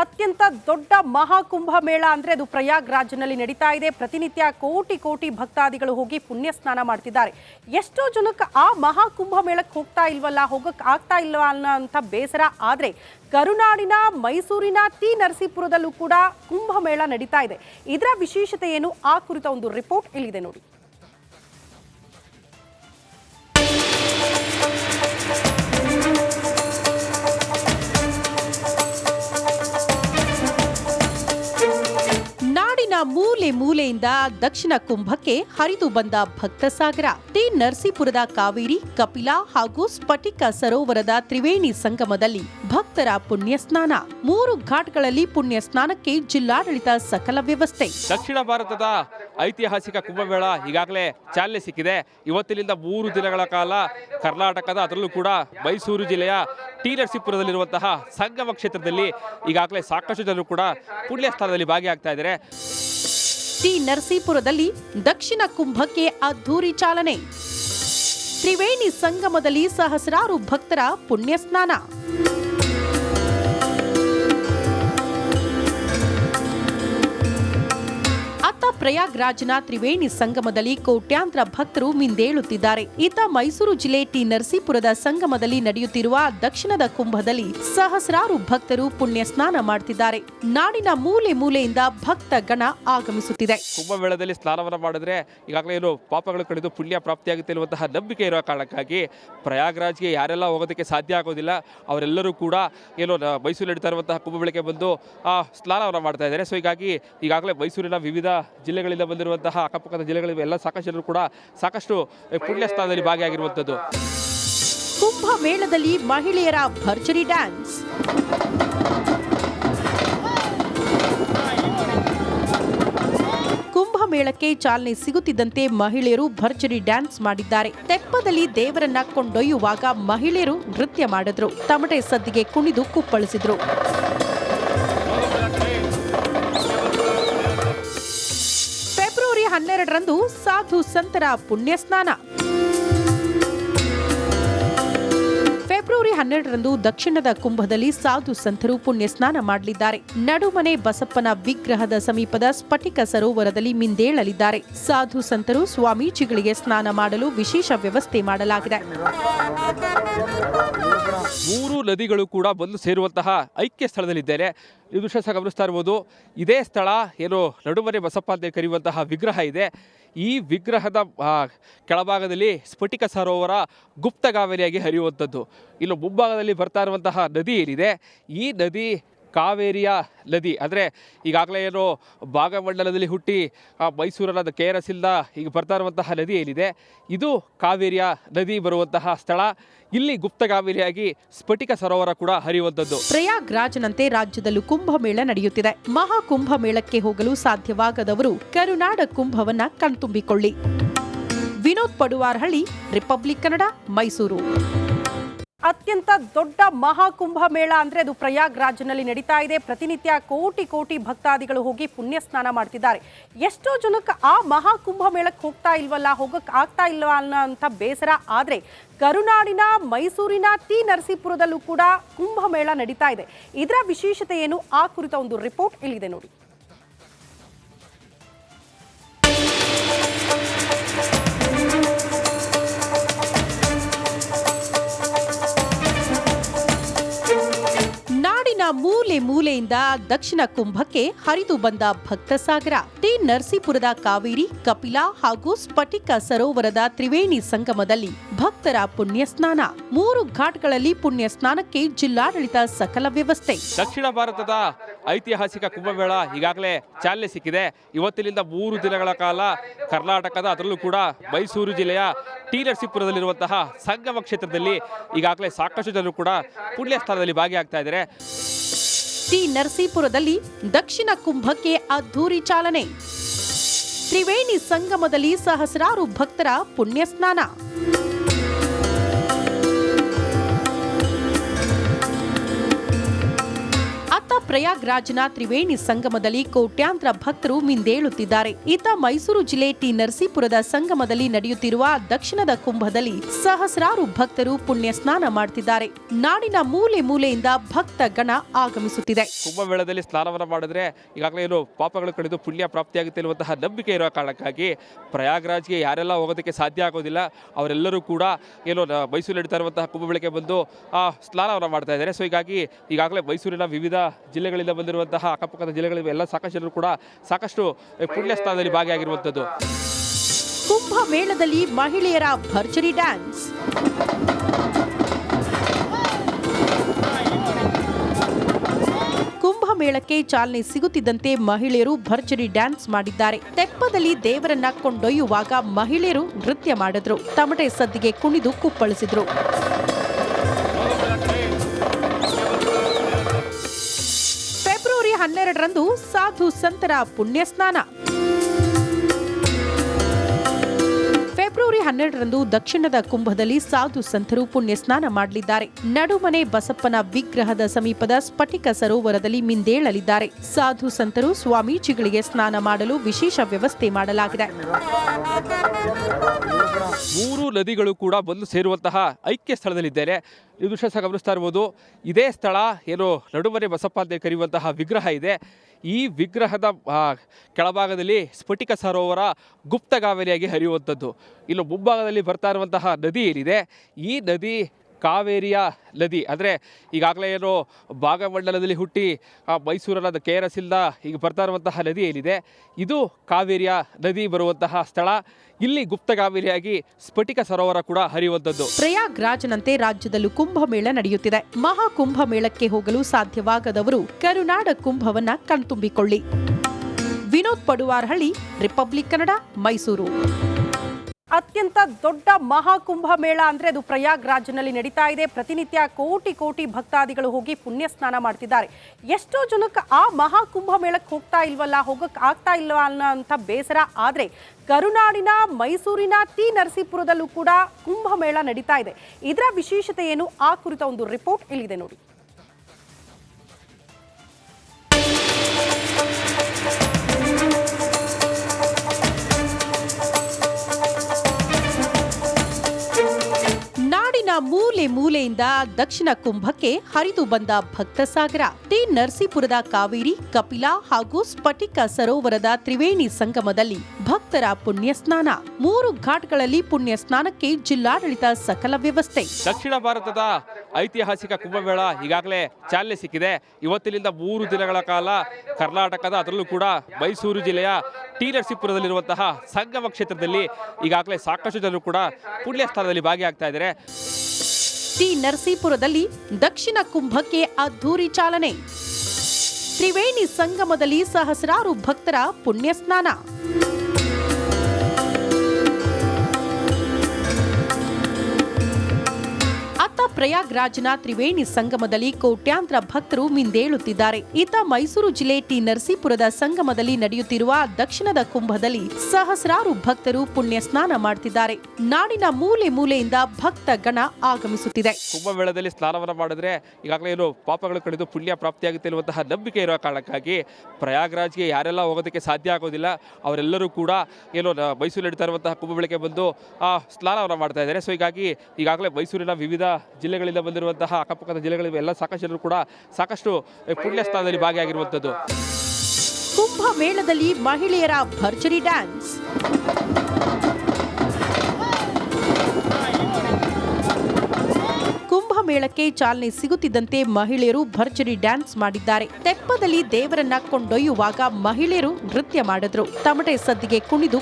ಅತ್ಯಂತ ದೊಡ್ಡ ಮಹಾಕುಂಭ ಮೇಳ ಅಂದ್ರೆ ಅದು ಪ್ರಯಾಗ್ರಾಜ್ನಲ್ಲಿ ನಡೀತಾ ಇದೆ. ಪ್ರತಿನಿತ್ಯ ಕೋಟಿ ಕೋಟಿ ಭಕ್ತಾದಿಗಳು ಹೋಗಿ ಪುಣ್ಯ ಸ್ನಾನ ಮಾಡ್ತಿದ್ದಾರೆ. ಎಷ್ಟೋ ಜನಕ್ಕೆ ಆ ಮಹಾಕುಂಭ ಮೇಳಕ್ಕೆ ಹೋಗ್ತಾ ಇಲ್ವಲ್ಲ, ಹೋಗಕ್ ಆಗ್ತಾ ಇಲ್ವಾ ಅನ್ನೋಂಥ ಬೇಸರ. ಆದ್ರೆ ಕರುನಾಡಿನ, ಮೈಸೂರಿನ, ಟಿ ನರಸೀಪುರದಲ್ಲೂ ಕೂಡ ಕುಂಭಮೇಳ ನಡೀತಾ ಇದೆ. ಇದರ ವಿಶೇಷತೆ ಏನು? ಆ ಕುರಿತ ಒಂದು ರಿಪೋರ್ಟ್ ಇಲ್ಲಿದೆ ನೋಡಿ. ಮೂಲೆ ಮೂಲೆಯಿಂದ ದಕ್ಷಿಣ ಕುಂಭಕ್ಕೆ ಹರಿದು ಬಂದ ಭಕ್ತ ಸಾಗರ. ಟಿ. ನರಸೀಪುರದ ಕಾವೇರಿ, ಕಪಿಲಾ ಹಾಗೂ ಸ್ಫಟಿಕ ಸರೋವರದ ತ್ರಿವೇಣಿ ಸಂಗಮದಲ್ಲಿ ಭಕ್ತರ ಪುಣ್ಯ ಸ್ನಾನ ಮೂರು ಘಾಟ್ಗಳಲ್ಲಿ ಪುಣ್ಯ ಸ್ನಾನಕ್ಕೆ ಜಿಲ್ಲಾಡಳಿತ ಸಕಲ ವ್ಯವಸ್ಥೆ. ದಕ್ಷಿಣ ಭಾರತದ ಐತಿಹಾಸಿಕ ಕುಂಭಮೇಳ ಈಗಾಗಲೇ ಚಾಲನೆ ಸಿಕ್ಕಿದೆ. ಇವತ್ತಿನಿಂದ ಮೂರು ದಿನಗಳ ಕಾಲ ಕರ್ನಾಟಕದ ಅದರಲ್ಲೂ ಕೂಡ ಮೈಸೂರು ಜಿಲ್ಲೆಯ ಟಿ ನರಸೀಪುರದಲ್ಲಿರುವಂತಹ ಸಂಗಮ ಕ್ಷೇತ್ರದಲ್ಲಿ ಈಗಾಗಲೇ ಸಾಕಷ್ಟು ಜನರು ಕೂಡ ಪುಣ್ಯ ಸ್ಥಾನದಲ್ಲಿ ಭಾಗಿಯಾಗ್ತಾ ಇದ್ದಾರೆ. ಟಿ ನರಸೀಪುರದಲ್ಲಿ ದಕ್ಷಿಣ ಕುಂಭಕ್ಕೆ ಅದ್ಧೂರಿ ಚಾಲನೆ. ತ್ರಿವೇಣಿ ಸಂಗಮದಲ್ಲಿ ಸಹಸ್ರಾರು ಭಕ್ತರ ಪುಣ್ಯ ಸ್ನಾನ ಪ್ರಯಾಗ್ರಾಜ್ನ ತ್ರಿವೇಣಿ ಸಂಗಮದಲ್ಲಿ ಕೋಟ್ಯಾಂತರ ಭಕ್ತರು ಮಿಂದೇಳುತ್ತಿದ್ದಾರೆ. ಇತ್ತ ಮೈಸೂರು ಜಿಲ್ಲೆ ಟಿ ನರಸೀಪುರದ ಸಂಗಮದಲ್ಲಿ ನಡೆಯುತ್ತಿರುವ ದಕ್ಷಿಣದ ಕುಂಭದಲ್ಲಿ ಸಹಸ್ರಾರು ಭಕ್ತರು ಪುಣ್ಯ ಸ್ನಾನ ಮಾಡ್ತಿದ್ದಾರೆ. ನಾಡಿನ ಮೂಲೆ ಮೂಲೆಯಿಂದ ಭಕ್ತ ಗಣ ಆಗಮಿಸುತ್ತಿದೆ. ಕುಂಭಮೇಳದಲ್ಲಿ ಸ್ನಾನವನ್ನು ಮಾಡಿದ್ರೆ ಈಗಾಗಲೇ ಏನು ಪಾಪಗಳು ಕಳೆದು ಪುಣ್ಯ ಪ್ರಾಪ್ತಿಯಾಗುತ್ತೆ ಎನ್ನುವಂತಹ ನಂಬಿಕೆ ಇರುವ ಕಾರಣಕ್ಕಾಗಿ ಪ್ರಯಾಗ್ರಾಜ್ಗೆ ಯಾರೆಲ್ಲ ಹೋಗೋದಕ್ಕೆ ಸಾಧ್ಯ ಆಗೋದಿಲ್ಲ, ಅವರೆಲ್ಲರೂ ಕೂಡ ಏನು ಮೈಸೂರು ನಡೀತಾ ಇರುವಂತಹ ಕುಂಭಮೇಳಕ್ಕೆ ಬಂದು ಸ್ನಾನವನ್ನು ಮಾಡ್ತಾ ಇದ್ದಾರೆ. ಸೊ ಹೀಗಾಗಿ ಈಗಾಗಲೇ ಮೈಸೂರಿನ ವಿವಿಧ ಜಿಲ್ಲೆಗಳಿಂದ ಬಂದಿರುವಂತಹ ಅಕ್ಕಪಕ್ಕದ ಜಿಲ್ಲೆಗಳಿಂದ ಎಲ್ಲ ಸಾಕಷ್ಟು ಕೂಡ ಸಾಕಷ್ಟು ಪುಣ್ಯ ಸ್ಥಾನದಲ್ಲಿ ಭಾಗಿಯಾಗಿರುವಂಥದ್ದು. ಕುಂಭಮೇಳದಲ್ಲಿ ಮಹಿಳೆಯರ ಭರ್ಜರಿ ಡ್ಯಾನ್ಸ್. ಕುಂಭಮೇಳಕ್ಕೆ ಚಾಲನೆ ಸಿಗುತ್ತಿದ್ದಂತೆ ಮಹಿಳೆಯರು ಭರ್ಜರಿ ಡ್ಯಾನ್ಸ್ ಮಾಡಿದ್ದಾರೆ. ತೆಪ್ಪದಲ್ಲಿ ದೇವರನ್ನ ಕೊಂಡೊಯ್ಯುವಾಗ ಮಹಿಳೆಯರು ನೃತ್ಯ ಮಾಡಿದ್ರು. ತಮಟೆ ಸದ್ದಿಗೆ ಕುಣಿದು ಕುಪ್ಪಳಿಸಿದ್ರು. ಹನ್ನೆರಡರಂದು ಸಾಧು ಸಂತರ ಪುಣ್ಯ ಸ್ನಾನ. ಫೆಬ್ರವರಿ ಹನ್ನೆರಡರಂದು ದಕ್ಷಿಣದ ಕುಂಭದಲ್ಲಿ ಸಾಧು ಸಂತರು ಪುಣ್ಯ ಸ್ನಾನ ಮಾಡಲಿದ್ದಾರೆ. ನಡುಮನೆ ಬಸಪ್ಪನ ವಿಗ್ರಹದ ಸಮೀಪದ ಸ್ಫಟಿಕ ಸರೋವರದಲ್ಲಿ ಮಿಂದೇಳಲಿದ್ದಾರೆ. ಸಾಧು ಸಂತರು ಸ್ವಾಮೀಜಿಗಳಿಗೆ ಸ್ನಾನ ಮಾಡಲು ವಿಶೇಷ ವ್ಯವಸ್ಥೆ ಮಾಡಲಾಗಿದೆ. ಮೂರು ನದಿಗಳು ಕೂಡ ಬಂದು ಸೇರುವಂತಹ ಐಕ್ಯ ಸ್ಥಳದಲ್ಲಿದ್ದೇನೆ. ಈ ದೃಶ್ಯ ಸಹ ಗಮನಿಸ್ತಾ ಇರ್ಬೋದು. ಇದೇ ಸ್ಥಳ, ಏನು ನಡುಮನೆ ಬಸಪ್ಪ ಅಂತ ಕರೆಯುವಂತಹ ವಿಗ್ರಹ ಇದೆ. ಈ ವಿಗ್ರಹದ ಕೆಳಭಾಗದಲ್ಲಿ ಸ್ಫಟಿಕ ಸರೋವರ ಗುಪ್ತಗಾವಲಿಯಾಗಿ ಹರಿಯುವಂಥದ್ದು. ಇಲ್ಲಿ ಮುಂಭಾಗದಲ್ಲಿ ಬರ್ತಾ ಇರುವಂತಹ ನದಿ ಏನಿದೆ, ಈ ನದಿ ಕಾವೇರಿಯ ನದಿ. ಅಂದರೆ ಈಗಾಗಲೇ ಏನು ಭಾಗಮಂಡಲದಲ್ಲಿ ಹುಟ್ಟಿ ಮೈಸೂರನ್ನ ಕೆ ಆರ್ ಈಗ ಬರ್ತಾ ಇರುವಂತಹ ನದಿ ಏನಿದೆ, ಇದು ಕಾವೇರಿಯ ನದಿ ಬರುವಂತಹ ಸ್ಥಳ. ಇಲ್ಲಿ ಗುಪ್ತಗಾವೇರಿಯಾಗಿ ಸ್ಫಟಿಕ ಸರೋವರ ಕೂಡ ಹರಿಯುವಂಥದ್ದು. ಪ್ರಯಾಗ್ರಾಜ್ನಂತೆ ರಾಜ್ಯದಲ್ಲೂ ಕುಂಭಮೇಳ ನಡೆಯುತ್ತಿದೆ. ಮಹಾಕುಂಭಮೇಳಕ್ಕೆ ಹೋಗಲು ಸಾಧ್ಯವಾಗದವರು ಕರುನಾಡ ಕುಂಭವನ್ನ ಕಣ್ತುಂಬಿಕೊಳ್ಳಿ. ವಿನೋದ್ ಪಡುವಾರ್ಹಳ್ಳಿ, ರಿಪಬ್ಲಿಕ್ ಕನ್ನಡ, ಮೈಸೂರು. ಅತ್ಯಂತ ದೊಡ್ಡ ಮಹಾಕುಂಭ ಮೇಳ ಅಂದ್ರೆ ಅದು ಪ್ರಯಾಗ್ರಾಜ್ನಲ್ಲಿ ನಡೀತಾ ಇದೆ. ಪ್ರತಿನಿತ್ಯ ಕೋಟಿ ಕೋಟಿ ಭಕ್ತಾದಿಗಳು ಹೋಗಿ ಪುಣ್ಯ ಸ್ನಾನ ಮಾಡ್ತಿದ್ದಾರೆ. ಎಷ್ಟೋ ಜನಕ್ಕೆ ಆ ಮಹಾಕುಂಭ ಮೇಳಕ್ಕೆ ಹೋಗ್ತಾ ಇಲ್ವಲ್ಲ ಹೋಗಕ್ಕೆ ಆಗ್ತಾ ಇಲ್ವಾ ಅನ್ನೋಂಥ ಬೇಸರ. ಆದ್ರೆ ಕರುನಾಡಿನ, ಮೈಸೂರಿನ, ಟಿ ನರಸೀಪುರದಲ್ಲೂ ಕೂಡ ಕುಂಭಮೇಳ ನಡೀತಾ ಇದೆ. ಇದರ ವಿಶೇಷತೆ ಏನು? ಆ ಕುರಿತ ಒಂದು ರಿಪೋರ್ಟ್ ಇಲ್ಲಿದೆ ನೋಡಿ. ಮೂಲೆ ಮೂಲೆಯಿಂದ ದಕ್ಷಿಣ ಕುಂಭಕ್ಕೆ ಹರಿದು ಬಂದ ಭಕ್ತ ಸಾಗರ. ಟಿ ನರಸೀಪುರದ ಕಾವೇರಿ, ಕಪಿಲಾ ಹಾಗೂ ಸ್ಫಟಿಕ ಸರೋವರದ ತ್ರಿವೇಣಿ ಸಂಗಮದಲ್ಲಿ ಭಕ್ತರ ಪುಣ್ಯ ಸ್ನಾನ ಮೂರು ಘಾಟ್ಗಳಲ್ಲಿ ಪುಣ್ಯ ಸ್ನಾನಕ್ಕೆ ಜಿಲ್ಲಾಡಳಿತ ಸಕಲ ವ್ಯವಸ್ಥೆ. ದಕ್ಷಿಣ ಭಾರತದ ಐತಿಹಾಸಿಕ ಕುಂಭಮೇಳ ಈಗಾಗಲೇ ಚಾಲನೆ ಸಿಕ್ಕಿದೆ. ಇವತ್ತಿನಿಂದ ಮೂರು ದಿನಗಳ ಕಾಲ ಕರ್ನಾಟಕದ ಅದರಲ್ಲೂ ಕೂಡ ಮೈಸೂರು ಜಿಲ್ಲೆಯ ಟಿ ನರಸೀಪುರದಲ್ಲಿರುವಂತಹ ಸಂಗಮ ಕ್ಷೇತ್ರದಲ್ಲಿ ಈಗಾಗಲೇ ಸಾಕಷ್ಟು ಜನರು ಕೂಡ ಪುಣ್ಯ ಸ್ಥಾನದಲ್ಲಿ ಭಾಗಿಯಾಗ್ತಾ ಇದ್ದಾರೆ. ಟಿ ನರಸೀಪುರದಲ್ಲಿ ದಕ್ಷಿಣ ಕುಂಭಕ್ಕೆ ಅದ್ಧೂರಿ ಚಾಲನೆ. ತ್ರಿವೇಣಿ ಸಂಗಮದಲ್ಲಿ ಸಹಸ್ರಾರು ಭಕ್ತರ ಪುಣ್ಯ ಸ್ನಾನ ಪ್ರಯಾಗ್ರಾಜ್ನ ತ್ರಿವೇಣಿ ಸಂಗಮದಲ್ಲಿ ಕೋಟ್ಯಾಂತರ ಭಕ್ತರು ಮಿಂದೇಳುತ್ತಿದ್ದಾರೆ. ಈತ ಮೈಸೂರು ಜಿಲ್ಲೆ ಟಿ ನರಸೀಪುರದ ಸಂಗಮದಲ್ಲಿ ನಡೆಯುತ್ತಿರುವ ದಕ್ಷಿಣದ ಕುಂಭದಲ್ಲಿ ಸಹಸ್ರಾರು ಭಕ್ತರು ಪುಣ್ಯ ಸ್ನಾನ ಮಾಡ್ತಿದ್ದಾರೆ. ನಾಡಿನ ಮೂಲೆ ಮೂಲೆಯಿಂದ ಭಕ್ತ ಗಣ ಆಗಮಿಸುತ್ತಿದೆ. ಕುಂಭಮೇಳದಲ್ಲಿ ಸ್ನಾನವನ್ನು ಮಾಡಿದ್ರೆ ಈಗಾಗಲೇ ಏನು ಪಾಪಗಳು ಕಳೆದು ಪುಣ್ಯ ಪ್ರಾಪ್ತಿಯಾಗುತ್ತೆ ಎನ್ನುವಂತಹ ನಂಬಿಕೆ ಇರುವ ಕಾರಣಕ್ಕಾಗಿ ಪ್ರಯಾಗ್ರಾಜ್ಗೆ ಯಾರೆಲ್ಲ ಹೋಗೋದಕ್ಕೆ ಸಾಧ್ಯ ಆಗೋದಿಲ್ಲ, ಅವರೆಲ್ಲರೂ ಕೂಡ ಏನು ಮೈಸೂರು ನಡೀತಾ ಇರುವಂತಹ ಕುಂಭಮೇಳಕ್ಕೆ ಬಂದು ಸ್ನಾನವನ್ನು ಮಾಡ್ತಾ ಇದ್ದಾರೆ. ಸೊ, ಹೀಗಾಗಿ ಈಗಾಗಲೇ ಮೈಸೂರಿನ ವಿವಿಧ ಜಿಲ್ಲೆಗಳಿಂದ ಬಂದಿರುವಂತಹ ಅಕ್ಕಪಕ್ಕದ ಜಿಲ್ಲೆಗಳಿಂದ ಎಲ್ಲ ಸಾಕಷ್ಟು ಜನರು ಕೂಡ ಸಾಕಷ್ಟು ಪುಣ್ಯ ಸ್ಥಾನದಲ್ಲಿ ಭಾಗಿಯಾಗಿರುವಂಥದ್ದು. ಕುಂಭ ಮೇಳದಲ್ಲಿ ಮಹಿಳೆಯರ ಭರ್ಜರಿ ಡ್ಯಾನ್ಸ್. ಕುಂಭಮೇಳಕ್ಕೆ ಚಾಲನೆ ಸಿಗುತ್ತಿದ್ದಂತೆ ಮಹಿಳೆಯರು ಭರ್ಜರಿ ಡ್ಯಾನ್ಸ್ ಮಾಡಿದ್ದಾರೆ. ತೆಪ್ಪದಲ್ಲಿ ದೇವರನ್ನ ಕೊಂಡೊಯ್ಯುವಾಗ ಮಹಿಳೆಯರು ನೃತ್ಯ ಮಾಡಿದ್ರು. ತಮಟೆ ಸದ್ದಿಗೆ ಕುಣಿದು ಕುಪ್ಪಳಿಸಿದ್ರು. ಹನ್ನೆರಡರಂದು ಸಾಧು ಸಂತರ ಪುಣ್ಯ ಸ್ನಾನ ಫೆಬ್ರವರಿ ಹನ್ನೆರಡರಂದು ದಕ್ಷಿಣದ ಕುಂಭದಲ್ಲಿ ಸಾಧು ಸಂತರು ಪುಣ್ಯ ಸ್ನಾನ ಮಾಡಲಿದ್ದಾರೆ. ನಡುಮನೆ ಬಸಪ್ಪನ ವಿಗ್ರಹದ ಸಮೀಪದ ಸ್ಫಟಿಕ ಸರೋವರದಲ್ಲಿ ಮಿಂದೇಳಲಿದ್ದಾರೆ. ಸಾಧು ಸಂತರು ಸ್ವಾಮೀಜಿಗಳಿಗೆ ಸ್ನಾನ ಮಾಡಲು ವಿಶೇಷ ವ್ಯವಸ್ಥೆ ಮಾಡಲಾಗಿದೆ. ಮೂರು ನದಿಗಳು ಕೂಡ ಬಂದು ಸೇರುವಂತಹ ಐಕ್ಯ ಸ್ಥಳದಲ್ಲಿದ್ದೇನೆ. ಈ ದೃಶ್ಯ ಸಹ ಗಮನಿಸ್ತಾ ಇರ್ಬೋದು, ಇದೇ ಸ್ಥಳ ಏನು ನಡುಮನೆ ಬಸಪ್ಪ ಅಂತ ಕರೆಯುವಂತಹ ವಿಗ್ರಹ ಇದೆ. ಈ ವಿಗ್ರಹದ ಕೆಳಭಾಗದಲ್ಲಿ ಸ್ಫಟಿಕ ಸರೋವರ ಗುಪ್ತಗಾವಲಿಯಾಗಿ ಹರಿಯುವಂಥದ್ದು. ಇನ್ನು ಮುಂಭಾಗದಲ್ಲಿ ಬರ್ತಾ ಇರುವಂತಹ ನದಿ ಏನಿದೆ, ಈ ನದಿ ಕಾವೇರಿಯ ನದಿ, ಅಂದರೆ ಈಗಾಗಲೇ ಏನು ಭಾಗಮಂಡಲದಲ್ಲಿ ಹುಟ್ಟಿ ಮೈಸೂರನ್ನ ಕೆ ಆರ್ ಎಸ್ ಇಂದ ಈಗ ಬರ್ತಾ ಇರುವಂತಹ ನದಿ ಏನಿದೆ, ಇದು ಕಾವೇರಿಯ ನದಿ ಬರುವಂತಹ ಸ್ಥಳ. ಇಲ್ಲಿ ಗುಪ್ತಗಾಮಿನಿಯಾಗಿ ಸ್ಫಟಿಕ ಸರೋವರ ಕೂಡ ಹರಿಯುವಂಥದ್ದು. ಪ್ರಯಾಗ್ರಾಜ್ನಂತೆ ರಾಜ್ಯದಲ್ಲೂ ಕುಂಭಮೇಳ ನಡೆಯುತ್ತಿದೆ. ಮಹಾಕುಂಭಮೇಳಕ್ಕೆ ಹೋಗಲು ಸಾಧ್ಯವಾಗದವರು ಕರುನಾಡ ಕುಂಭವನ್ನ ಕಣ್ತುಂಬಿಕೊಳ್ಳಿ. ವಿನೋದ್ ಪಡುವಾರ್ಹಳ್ಳಿ, ರಿಪಬ್ಲಿಕ್ ಕನ್ನಡ, ಮೈಸೂರು. ಅತ್ಯಂತ ದೊಡ್ಡ ಮಹಾಕುಂಭ ಮೇಳ ಅಂದ್ರೆ ಅದು ಪ್ರಯಾಗ್ರಾಜ್ನಲ್ಲಿ ನಡೀತಾ ಇದೆ. ಪ್ರತಿನಿತ್ಯ ಕೋಟಿ ಕೋಟಿ ಭಕ್ತಾದಿಗಳು ಹೋಗಿ ಪುಣ್ಯ ಸ್ನಾನ ಮಾಡ್ತಿದ್ದಾರೆ. ಎಷ್ಟೋ ಜನಕ್ಕೆ ಆ ಮಹಾಕುಂಭ ಮೇಳಕ್ಕೆ ಹೋಗ್ತಾ ಇಲ್ವಲ್ಲ, ಹೋಗಕ್ ಆಗ್ತಾ ಇಲ್ವಾ ಅಂತ ಬೇಸರ. ಆದ್ರೆ ಕರುನಾಡಿನ, ಮೈಸೂರಿನ ತಿ ನರಸೀಪುರದಲ್ಲೂ ಕೂಡ ಕುಂಭ ಮೇಳ ನಡೀತಾ ಇದೆ. ಇದರ ವಿಶೇಷತೆ ಏನು? ಆ ಕುರಿತ ಒಂದು ರಿಪೋರ್ಟ್ ಇಲ್ಲಿದೆ ನೋಡಿ. ಮೂಲೆ ಮೂಲೆಯಿಂದ ದಕ್ಷಿಣ ಕುಂಭಕ್ಕೆ ಹರಿದು ಬಂದ ಭಕ್ತ ಸಾಗರ. ಟಿ ನರಸೀಪುರದ ಕಾವೇರಿ, ಕಪಿಲಾ ಹಾಗೂ ಸ್ಫಟಿಕ ಸರೋವರದ ತ್ರಿವೇಣಿ ಸಂಗಮದಲ್ಲಿ ಭಕ್ತರ ಪುಣ್ಯ ಸ್ನಾನ ಮೂರು ಘಾಟ್ಗಳಲ್ಲಿ ಪುಣ್ಯ ಸ್ನಾನಕ್ಕೆ ಜಿಲ್ಲಾಡಳಿತ ಸಕಲ ವ್ಯವಸ್ಥೆ. ದಕ್ಷಿಣ ಭಾರತದ ಐತಿಹಾಸಿಕ ಕುಂಭಮೇಳ ಈಗಾಗಲೇ ಚಾಲನೆ ಸಿಕ್ಕಿದೆ. ಇವತ್ತಿನಿಂದ ಮೂರು ದಿನಗಳ ಕಾಲ ಕರ್ನಾಟಕದ, ಅದರಲ್ಲೂ ಕೂಡ ಮೈಸೂರು ಜಿಲ್ಲೆಯ ಟಿ ನರಸೀಪುರದಲ್ಲಿರುವಂತಹ ಸಂಗಮ ಕ್ಷೇತ್ರದಲ್ಲಿ ಈಗಾಗಲೇ ಸಾಕಷ್ಟು ಜನರು ಕೂಡ ಪುಣ್ಯ ಸ್ಥಾನದಲ್ಲಿ ಭಾಗಿಯಾಗ್ತಾ ಇದ್ದಾರೆ. ಟಿ ನರಸೀಪುರದಲ್ಲಿ ದಕ್ಷಿಣ ಕುಂಭಕ್ಕೆ ಅದ್ಧೂರಿ ಚಾಲನೆ. ತ್ರಿವೇಣಿ ಸಂಗಮದಲ್ಲಿ ಸಹಸ್ರಾರು ಭಕ್ತರ ಪುಣ್ಯ ಸ್ನಾನ ಪ್ರಯಾಗ್ರಾಜ್ನ ತ್ರಿವೇಣಿ ಸಂಗಮದಲ್ಲಿ ಕೋಟ್ಯಾಂತರ ಭಕ್ತರು ಮಿಂದೇಳುತ್ತಿದ್ದಾರೆ. ಇತ್ತ ಮೈಸೂರು ಜಿಲ್ಲೆ ಟಿ ನರಸೀಪುರದ ಸಂಗಮದಲ್ಲಿ ನಡೆಯುತ್ತಿರುವ ದಕ್ಷಿಣದ ಕುಂಭದಲ್ಲಿ ಸಹಸ್ರಾರು ಭಕ್ತರು ಪುಣ್ಯ ಸ್ನಾನ ಮಾಡ್ತಿದ್ದಾರೆ. ನಾಡಿನ ಮೂಲೆ ಮೂಲೆಯಿಂದ ಭಕ್ತ ಗಣ ಆಗಮಿಸುತ್ತಿದೆ. ಕುಂಭಮೇಳದಲ್ಲಿ ಸ್ನಾನವನ್ನು ಮಾಡಿದ್ರೆ ಈಗಾಗಲೇ ಏನು ಪಾಪಗಳು ಕಳೆದು ಪುಣ್ಯ ಪ್ರಾಪ್ತಿಯಾಗುತ್ತೆ ಎನ್ನುವಂತಹ ನಂಬಿಕೆ ಇರುವ ಕಾರಣಕ್ಕಾಗಿ ಪ್ರಯಾಗ್ರಾಜ್ಗೆ ಯಾರೆಲ್ಲ ಹೋಗೋದಕ್ಕೆ ಸಾಧ್ಯ ಆಗೋದಿಲ್ಲ, ಅವರೆಲ್ಲರೂ ಕೂಡ ಏನು ಮೈಸೂರು ನಡೀತಾ ಇರುವಂತಹ ಕುಂಭಮೇಳಕ್ಕೆ ಬಂದು ಸ್ನಾನವನ್ನು ಮಾಡ್ತಾ ಇದ್ದಾರೆ. ಸೊ ಹೀಗಾಗಿ ಈಗಾಗಲೇ ಮೈಸೂರಿನ ವಿವಿಧ ಜಿಲ್ಲೆಗಳಿಂದ ಬಂದಿರುವಂತಹ ಅಕ್ಕಪಕ್ಕದ ಜಿಲ್ಲೆಗಳಿಂದ ಎಲ್ಲ ಸಾಕಷ್ಟು ಕೂಡ ಸಾಕಷ್ಟು ಪುಣ್ಯ ಸ್ಥಾನದಲ್ಲಿ ಭಾಗಿಯಾಗಿರುವಂಥದ್ದು. ಕುಂಭ ಮೇಳದಲ್ಲಿ ಮಹಿಳೆಯರ ಭರ್ಜರಿ ಡ್ಯಾನ್ಸ್. ಕುಂಭಮೇಳಕ್ಕೆ ಚಾಲನೆ ಸಿಗುತ್ತಿದ್ದಂತೆ ಮಹಿಳೆಯರು ಭರ್ಜರಿ ಡ್ಯಾನ್ಸ್ ಮಾಡಿದ್ದಾರೆ. ತೆಪ್ಪದಲ್ಲಿ ದೇವರನ್ನ ಕೊಂಡೊಯ್ಯುವಾಗ ಮಹಿಳೆಯರು ನೃತ್ಯ ಮಾಡಿದ್ರು. ತಮಟೆ ಸದ್ದಿಗೆ ಕುಣಿದು